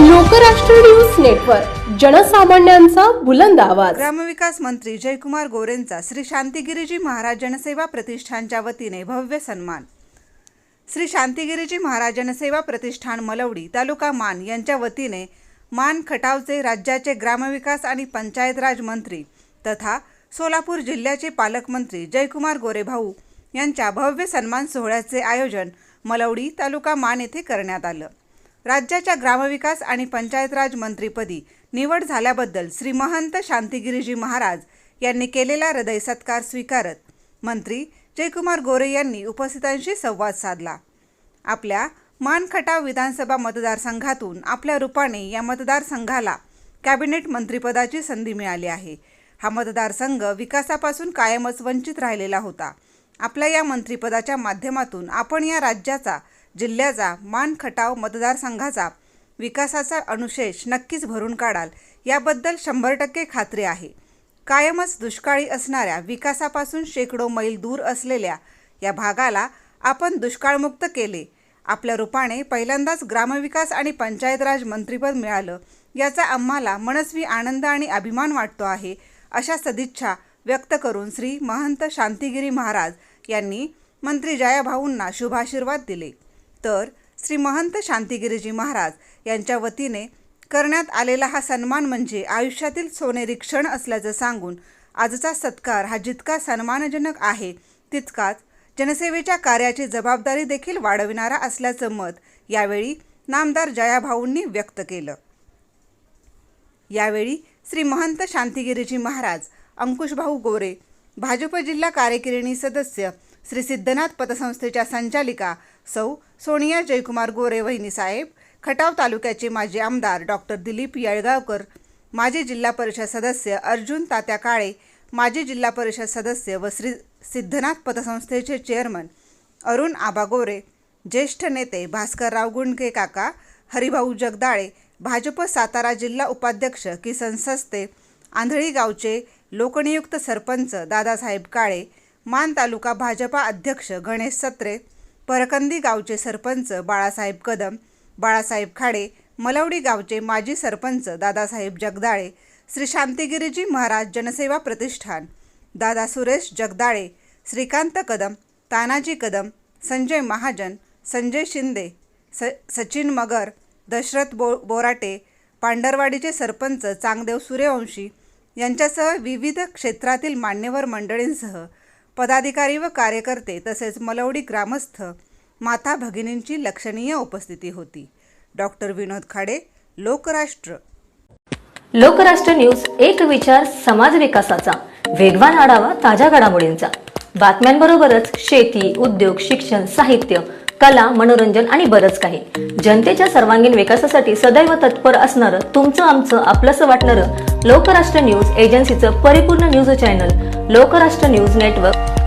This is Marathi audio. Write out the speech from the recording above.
लोकराष्ट्र न्यूज नेटवर्क जनसामान्यांचा बुलंद आवाज. ग्रामविकास मंत्री जयकुमार गोरेंचा श्री शांतिगिरीजी महाराज जनसेवा प्रतिष्ठानच्या वतीने भव्य सन्मान. श्री शांतिगिरीजी महाराज जनसेवा प्रतिष्ठान मलवडी तालुका मान यांच्या वतीने मान खटावचे राज्याचे ग्रामविकास आणि पंचायत राज मंत्री तथा सोलापूर जिल्ह्याचे पालकमंत्री जयकुमार गोरेभाऊ यांच्या भव्य सन्मान सोहळ्याचे आयोजन मलवडी तालुका मान येथे करण्यात आलं. राज्याच्या ग्रामविकास आणि पंचायत राज मंत्रीपदी निवड झाल्याबद्दल श्री महंत शांतिगिरीजी महाराज यांनी केलेला हृदय सत्कार स्वीकारत मंत्री जयकुमार गोरे यांनी उपस्थितांशी संवाद साधला. आपल्या मानखटाव विधानसभा मतदारसंघातून आपल्या रूपाने या मतदारसंघाला कॅबिनेट मंत्रिपदाची संधी मिळाली आहे. हा मतदारसंघ विकासापासून कायमच वंचित राहिलेला होता. आपल्या या मंत्रिपदाच्या माध्यमातून आपण या राज्याचा जिल्ह्याचा मान खटाव मतदारसंघाचा विकासाचा अनुशेष नक्कीच भरून काढाल याबद्दल शंभर टक्के खात्री आहे. कायमच दुष्काळी असणाऱ्या विकासापासून शेकडो मैल दूर असलेल्या या भागाला आपण दुष्काळमुक्त केले. आपल्या रूपाने पहिल्यांदाच ग्रामविकास आणि पंचायत राज मंत्रीपद मिळालं याचा आम्हाला मनस्वी आनंद आणि अभिमान वाटतो आहे अशा सदिच्छा व्यक्त करून श्री महंत शांतिगिरी महाराज यांनी मंत्री जयाभाऊंना शुभाशीर्वाद दिले. तर श्री महंत शांतिगिरीजी महाराज यांच्या वतीने करण्यात आलेला हा सन्मान म्हणजे आयुष्यातील सोनेरी क्षण असल्याचं सांगून आजचा सत्कार हा जितका सन्मानजनक आहे तितकाच जनसेवेच्या कार्याची जबाबदारी देखील वाढविणारा असल्याचं मत यावेळी नामदार जयाभाऊंनी व्यक्त केलं. यावेळी श्री महंत शांतिगिरीजी महाराज अंकुशभाऊ गोरे भाजप जिल्हा कार्यकारिणी सदस्य श्री सिद्धनाथ पतसंस्थेच्या संचालिका सौ सोनिया जयकुमार गोरे वहिनीसाहेब खटाव तालुक्याचे माजी आमदार डॉक्टर दिलीप येळगावकर माजी जिल्हा परिषद सदस्य अर्जुन तात्या काळे माजी जिल्हा परिषद सदस्य व श्री सिद्धनाथ पतसंस्थेचे चेअरमन अरुण आबा गोरे ज्येष्ठ नेते भास्करराव गुंडके काका हरिभाऊ जगदाळे भाजप सातारा जिल्हा उपाध्यक्ष किसन सस्ते आंधळी गावचे लोकनियुक्त सरपंच दादासाहेब काळे मान तालुका भाजपा अध्यक्ष गणेश सत्रे परकंदी गावचे सरपंच बाळासाहेब कदम बाळासाहेब खाडे मलवडी गावचे माजी सरपंच दादासाहेब जगदाळे श्री शांतिगिरीजी महाराज जनसेवा प्रतिष्ठान दादा सुरेश जगदाळे श्रीकांत कदम तानाजी कदम संजय महाजन संजय शिंदे स सचिन मगर दशरथ बो बोराटे पांढरवाडीचे सरपंच चांगदेव सूर्यवंशी यांच्यासह विविध क्षेत्रातील मान्यवर मंडळींसह पदाधिकारी व कार्यकर्ते तसेच मलवडी ग्रामस्थ माता भगिनींची लक्षणीय उपस्थिती होती. डॉक्टर विनोद खाडे लोकराष्ट्र. लोकराष्ट्र न्यूज एक विचार समाज विकासाचा. वेगवान आढावा ताज्या घडामोडींचा. बातम्यांबरोबरच शेती उद्योग शिक्षण साहित्य कला मनोरंजन आणि बरंच काही. जनतेच्या सर्वांगीण विकासासाठी सदैव तत्पर असणारं तुमचं आमचं आपलंसं वाटणारं लोकराष्ट्र न्यूज एजन्सीचं परिपूर्ण news channel Lokrashtra news network.